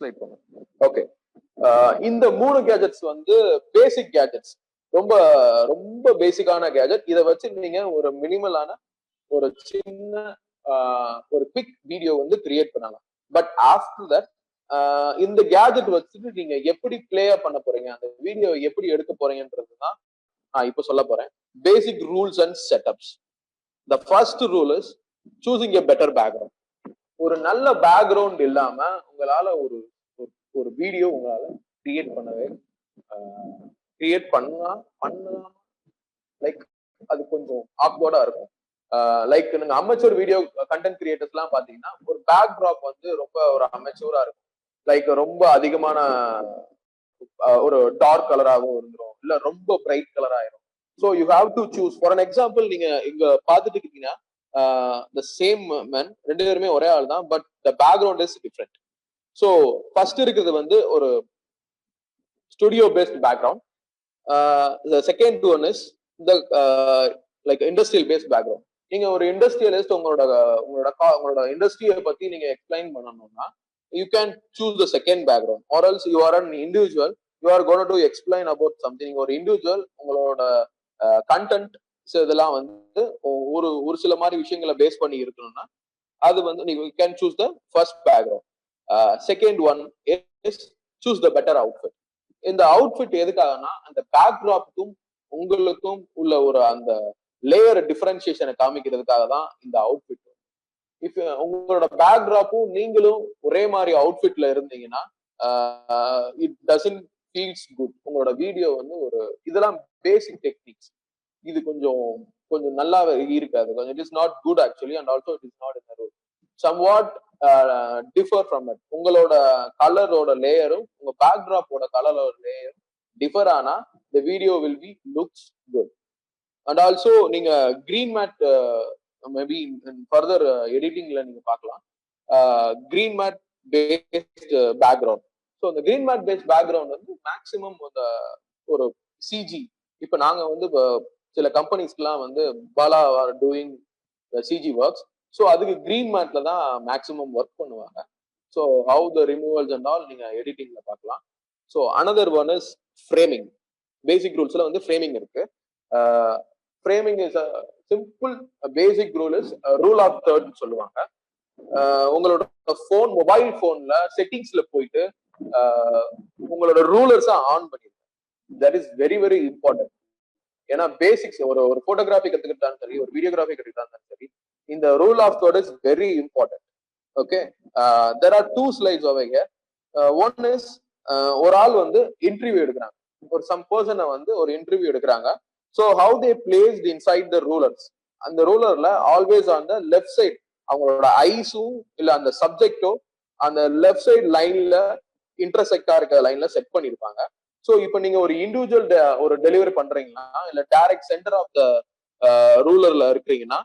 Slide பண்ணுங்க okay இந்த மூணு கேஜெட்ஸ் வந்து பேசிக் கேஜெட்ஸ் ரொம்ப ரொம்ப பேசிக்கான கேஜெட் இதை வச்சு நீங்க ஒரு மினிமலான ஒரு சின்ன ஆஹ், ஒரு குவிக் வீடியோ வந்து கிரியேட் பண்ணலாம். பட் ஆஃப்டர் தட் இந்த கேஜெட் வச்சுட்டு நீங்க எப்படி பிளே பண்ண போறீங்க அந்த வீடியோ எப்படி எடுக்க போறீங்கன்றது தான் நான் இப்போ சொல்ல போறேன். Basic rules and setups the first rule is choosing a better background ஒரு நல்ல பேக்ரவுண்ட் இல்லாம உங்களால ஒரு ஒரு- ஒரு வீடியோ உங்களால கிரியேட் பண்ணவே கிரியேட் பண்ணா பண்ணலாம் லைக் அது கொஞ்சம் ஆக்வர்டா இருக்கும். லைக் நீங்க அமைச்சூர் வீடியோ கண்டென்ட் கிரியேட்டர்ஸ் எல்லாம் பாத்தீங்கன்னா ஒரு பேக் ட்ராப் வந்து ரொம்ப ஒரு அமைச்சூரா இருக்கும். லைக் ரொம்ப அதிகமான ஒரு டார்க் கலராகவும் இருந்துரும். இல்ல ரொம்ப பிரைட் கலர் ஆயிரும். So you have to choose for an example நீங்க இங்க பாத்துட்டு இருக்கீங்கன்னா த சேம் மேன் ரெண்டு பேருமே ஒரே ஆள் தான் but the background is different so first இருக்கிறது வந்து ஒரு studio based background the second one is இந்த லைக் இண்டஸ்ட்ரியல் பேஸ்ட் பேக்ரவுண்ட் நீங்க ஒரு இண்டஸ்ட்ரியலிஸ்ட் உங்களோட உங்களோட கா- உங்களோட இண்டஸ்ட்ரியை பத்தி நீங்க எக்ஸ்பிளைன் பண்ணணும்னா you can choose the second background or else you are an individual you are going to explain about something ஒரு இண்டிவிஜுவல் உங்களோட கண்டென்ட் இதெல்லாம் வந்து ஒரு ஒரு சில மாதிரி விஷயங்களை பேஸ் பண்ணி இருக்கணும்னா அது வந்து நீங்க can choose the first background second one is choose the better outfit இந்த அவுட்ஃபிட் எதுக்காகனா அந்த பேக்ராப்க்கும் உங்களுக்கும் உள்ள ஒரு அந்த லேயர் டிஃபரன்சியேஷனை காமிக்கிறதுக்காக தான் இந்த அவுட்ஃபிட் இஃப் உங்களோட பேக்ராப்பும் நீங்களும் ஒரே மாதிரி அவுட்ஃபிட்ல இருந்தீங்கன்னா இட் டசன்ட் ஃபீல்ஸ் குட் உங்களோட வீடியோ வந்து ஒரு இதெல்லாம் பேசிக் டெக்னிக்ஸ் இது கொஞ்சம் கொஞ்சம் நல்லா இருக்காது. கொஞ்சம் it is not good actually and also it is not in rule somewhat differ from it உங்களோட கலரோட லேயரும் உங்க பேக்ராப்போட கலரோட லேயரும் டிஃபர் ஆனா the video will be looks good and also நீங்க கிரீன் மேட் மேபி ஃபர்தர் எடிட்டிங்ல நீங்க பார்க்கலாம். Green mat based background so அந்த கிரீன் மேட் பேஸ்ட் பேக்ரவுண்ட் வந்து மேக்சிமம் அந்த ஒரு சிஜி இப்போ நாங்க வந்து சில கம்பெனிஸ்க்குலாம் வந்து Bala are doing CG works so அதுக்கு கிரீன் மேட்ல தான் மேக்ஸிமம் ஒர்க் பண்ணுவாங்க. So how the removals and all நீங்க எடிட்டிங்ல பார்க்கலாம். So another one is framing basic ரூல்ஸ்ல வந்து ஃப்ரேமிங் இருக்கு. Framing is simple basic rule is rule of தேர்ட்னு சொல்லுவாங்க. உங்களோட ஃபோன் மொபைல் ஃபோன்ல செட்டிங்ஸ்ல போயிட்டு உங்களோட ரூலர்ஸை ஆன் பண்ணிருங்க that is very very important ஏன்னா பேசிக்ஸ் ஒரு ஒரு போட்டோகிராஃபி கத்துக்கிட்டாலும் சரி ஒரு வீடியோகிராஃபி கத்துக்கிட்டாலும் சரி இந்த rule of third is very important okay there are two slides அவைங்க ஒன் இஸ் ஒரு ஆள் வந்து இன்டர்வியூ எடுக்கிறாங்க. ஒரு சம் பர்சனை வந்து ஒரு இன்டர்வியூ எடுக்கிறாங்க. So how they placed inside the rulers அந்த ரூலர்ல always on the left side அவங்களோட ஐஸும் இல்ல அந்த சப்ஜெக்டோ அந்த லெஃப்ட் சைட் லைன்ல இன்டர்செக்டா இருக்க லைன்ல செட் பண்ணிருப்பாங்க. ஸோ இப்போ நீங்க ஒரு இண்டிவிஜுவல் ஒரு டெலிவரி பண்றீங்கன்னா இல்ல டைரக்ட் சென்டர் ஆஃப் த ரூலர்ல இருக்கிறீங்கன்னா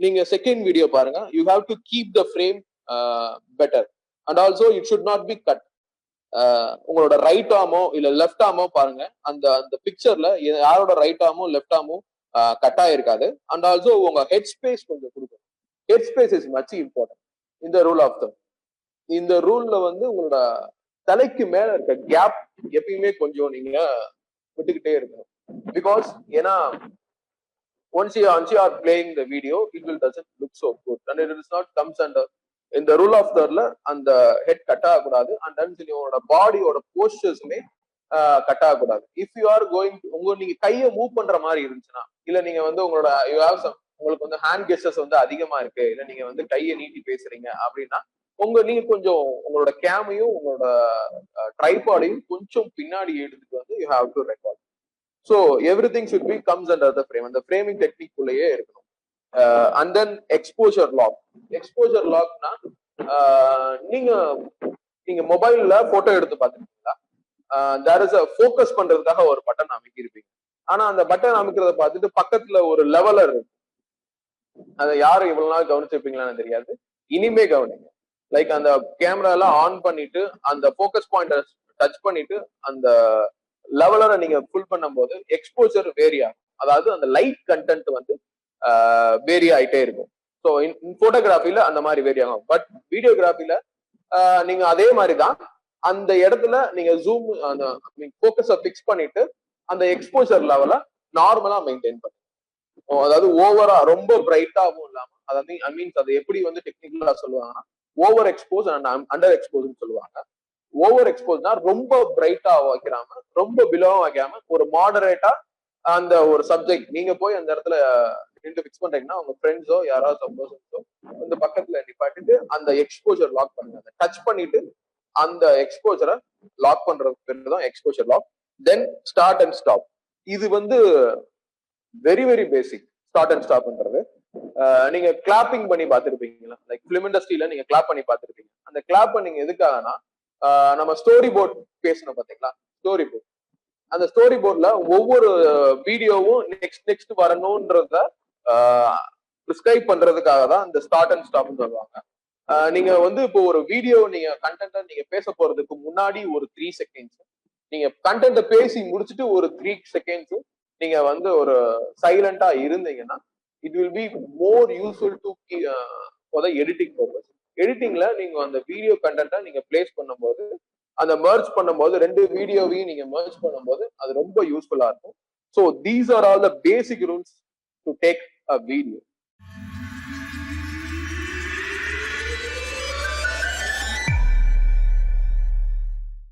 நீங்க செகண்ட் வீடியோ பாருங்க. You have to keep the frame better and also it should not be cut உங்களோட ரைட் ஆமோ இல்ல லெஃப்ட் ஆமோ பாருங்க. அந்த அந்த பிக்சர்ல யாரோட ரைட் ஆமோ லெஃப்ட் ஆமோ கட் ஆயிருக்காது. அண்ட் ஆல்சோ உங்க ஹெட் ஸ்பேஸ் கொஞ்சம் கொடுக்கணும். Head space is much important இந்த ரூல் ஆஃப் த இந்த ரூல்ல வந்து உங்களோட தலைக்கு மேல இருக்க கேப் எப்பயுமே கொஞ்சம் நீங்க விட்டுக்கிட்டே இருக்கணும். பிகாஸ் ஏன்னா once you once you are playing the video it will doesn't look so good and it is not comes under இந்த ரூல் ஆஃப் தர்ல அந்த ஹெட் கட் ஆகக்கூடாது. அண்ட் தென் உங்களோட பாடியோட போஸ்டர்ஸுமே கட் ஆகக்கூடாது. இஃப் யூ ஆர் கோயிங் உங்க நீங்க கையை மூவ் பண்ற மாதிரி இருந்துச்சுன்னா இல்ல நீங்க வந்து உங்களோட யூ ஹாவ் சம் உங்களுக்கு வந்து ஹேண்ட் கெஸ்டர்ஸ் வந்து அதிகமா இருக்கு இல்ல நீங்க வந்து கையை நீட்டி பேசுறீங்க அப்படின்னா உங்க நீங்க கொஞ்சம் உங்களோட கேமையும் உங்களோட ட்ரைபாடையும் கொஞ்சம் பின்னாடி எடுத்துட்டு வந்து you have to record so everything should be comes under the frame அந்த ஃப்ரேமிங் டெக்னிக் உள்ளேயே இருக்கணும். And then exposure lock exposure லாக்னா நீங்க நீங்க மொபைல்ல போட்டோ எடுத்து பார்த்துருக்கீங்களா? தேர் இஸ் அ ஃபோக்கஸ் பண்றதுக்காக ஒரு பட்டன் அமைக்கிருப்பீங்க. ஆனா அந்த பட்டன் அமைக்கிறத பார்த்துட்டு பக்கத்துல ஒரு லெவலர் இருக்கு. அதை யாரும் இவ்வளவு நாள் கவனிச்சிருப்பீங்களான்னு தெரியாது. இனிமே கவனிங்க. லைக் அந்த கேமரா எல்லாம் ஆன் பண்ணிட்டு அந்த ஃபோக்கஸ் பாயிண்ட டச் பண்ணிட்டு அந்த லெவலரை நீங்க ஃபுல் பண்ணும்போது எக்ஸ்போஜர் வேரி ஆகும். அதாவது அந்த லைட் கண்டென்ட் வந்து வேரி ஆயிட்டே இருக்கும். ஸோ போட்டோகிராஃபில அந்த மாதிரி வேரி ஆகும். பட் வீடியோகிராஃபில நீங்க அதே மாதிரி தான் அந்த இடத்துல நீங்க ஜூம் அந்த ஃபோக்கஸை ஃபிக்ஸ் பண்ணிட்டு அந்த எக்ஸ்போஜர் லெவல நார்மலா மெயின்டைன் பண்ணுங்க. அதாவது ஓவரா ரொம்ப பிரைட்டாகவும் இல்லாம அதாவது ஐ மீன்ஸ் அது எப்படி வந்து டெக்னிக்கலா சொல்லுவாங்கன்னா ஓவர் எக்ஸ்போஸ் அண்ட் அண்டர் எக்ஸ்போஸ்னு சொல்லுவாங்க. ஓவர் எக்ஸ்போஸ்னா ரொம்ப பிரைட்டா வைக்கிறாம ரொம்ப பிலோவா வைக்காம ஒரு மாடரேட்டா அந்த ஒரு சப்ஜெக்ட் நீங்க போய் அந்த இடத்துல நின்று ஃபிக்ஸ் பண்றீங்கன்னா உங்க ஃப்ரெண்ட்ஸோ யாராவது சப்போஸோ அந்த பக்கத்துல நிப்பாட்டிட்டு அந்த எக்ஸ்போஜர் லாக் பண்ணுங்க. அந்த டச் பண்ணிட்டு அந்த எக்ஸ்போஜரை லாக் பண்றது பேர் தான் exposure lock then start and stop இது வந்து very very basic start and ஸ்டாப்ன்றது நீங்க கிளாப்பிங் பண்ணி பார்த்துருப்பீங்களா? லைக் பிலிம் இண்டஸ்ட்ரியில நீங்க கிளாப் பண்ணி பார்த்துருப்பீங்க. அந்த கிளாப் பண்ணீங்க எதுக்காகனா ஆஹ் நம்ம ஸ்டோரி போர்ட் பேசணும் பாத்தீங்களா ஸ்டோரி போர்ட் அந்த ஸ்டோரி போர்ட்ல ஒவ்வொரு வீடியோவும் நெக்ஸ்ட் நெக்ஸ்ட் வரணும்ன்றத ப்ரிஸ்கிரைப் பண்றதுக்காக தான் இந்த ஸ்டார்ட் அண்ட் ஸ்டாப்னு சொல்லுவாங்க. ஆஹ் நீங்க வந்து இப்போ ஒரு வீடியோ நீங்க கண்டென்ட்டை நீங்க பேச போறதுக்கு முன்னாடி ஒரு த்ரீ செகண்ட்ஸ் நீங்க கண்டென்ட்டை பேசி முடிச்சுட்டு ஒரு த்ரீ செகண்ட்ஸ் நீங்க வந்து ஒரு சைலண்டா இருந்தீங்கன்னா it will be more useful to for the editing purpose எடிட்டிங்ல நீங்க அந்த வீடியோ கண்டென்ட்டை நீங்க பிளேஸ் பண்ணும்போது அந்த மர்ஜ் பண்ணும்போது ரெண்டு வீடியோவையும் நீங்க மர்ஜ் பண்ணும்போது அது ரொம்ப யூஸ்ஃபுல்லா இருக்கும். So these are all the basic rules to take a video